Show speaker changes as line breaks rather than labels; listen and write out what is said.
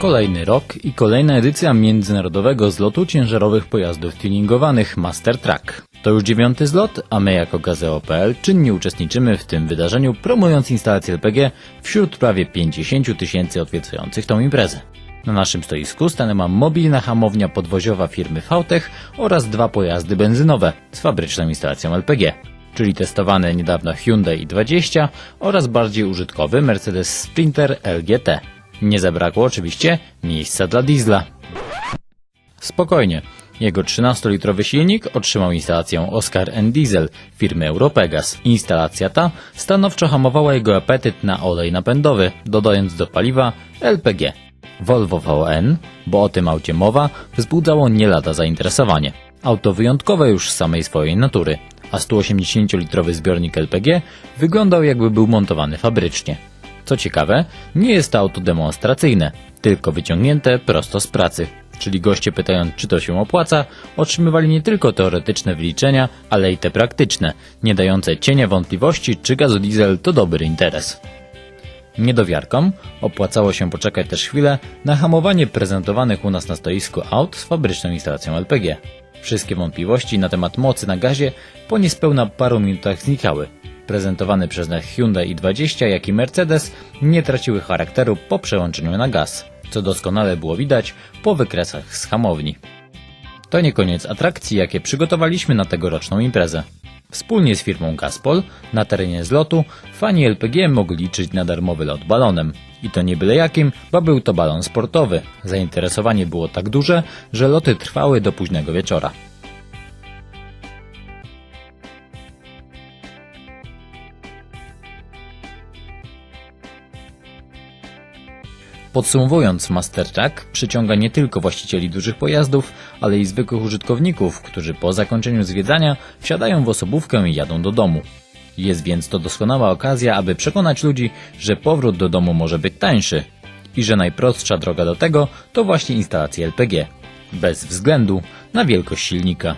Kolejny rok i kolejna edycja międzynarodowego zlotu ciężarowych pojazdów tuningowanych Master Track. To już dziewiąty zlot, a my jako Gazeo.pl czynnie uczestniczymy w tym wydarzeniu, promując instalację LPG wśród prawie 50 tysięcy odwiedzających tą imprezę. Na naszym stoisku stanęła mobilna hamownia podwoziowa firmy VTech oraz dwa pojazdy benzynowe z fabryczną instalacją LPG, czyli testowane niedawno Hyundai i20 oraz bardziej użytkowy Mercedes Sprinter LGT. Nie zabrakło oczywiście miejsca dla diesla. Spokojnie. Jego 13-litrowy silnik otrzymał instalację Oscar Diesel firmy Europegas. Instalacja ta stanowczo hamowała jego apetyt na olej napędowy, dodając do paliwa LPG. Volvo VN, bo o tym aucie mowa, wzbudzało nie lada zainteresowanie. Auto wyjątkowe już z samej swojej natury, a 180-litrowy zbiornik LPG wyglądał jakby był montowany fabrycznie. Co ciekawe, nie jest to auto demonstracyjne, tylko wyciągnięte prosto z pracy. Czyli goście pytając, czy to się opłaca, otrzymywali nie tylko teoretyczne wyliczenia, ale i te praktyczne, nie dające cienia wątpliwości, czy gazodiesel to dobry interes. Niedowiarkom opłacało się poczekać też chwilę na hamowanie prezentowanych u nas na stoisku aut z fabryczną instalacją LPG. Wszystkie wątpliwości na temat mocy na gazie po niespełna paru minutach znikały. Prezentowane przez nas Hyundai i20 jak i Mercedes nie traciły charakteru po przełączeniu na gaz, co doskonale było widać po wykresach z hamowni. To nie koniec atrakcji, jakie przygotowaliśmy na tegoroczną imprezę. Wspólnie z firmą Gazpol na terenie zlotu fani LPG mogli liczyć na darmowy lot balonem. I to nie byle jakim, bo był to balon sportowy. Zainteresowanie było tak duże, że loty trwały do późnego wieczora. Podsumowując, Mastertrack przyciąga nie tylko właścicieli dużych pojazdów, ale i zwykłych użytkowników, którzy po zakończeniu zwiedzania wsiadają w osobówkę i jadą do domu. Jest więc to doskonała okazja, aby przekonać ludzi, że powrót do domu może być tańszy i że najprostsza droga do tego to właśnie instalacja LPG, bez względu na wielkość silnika.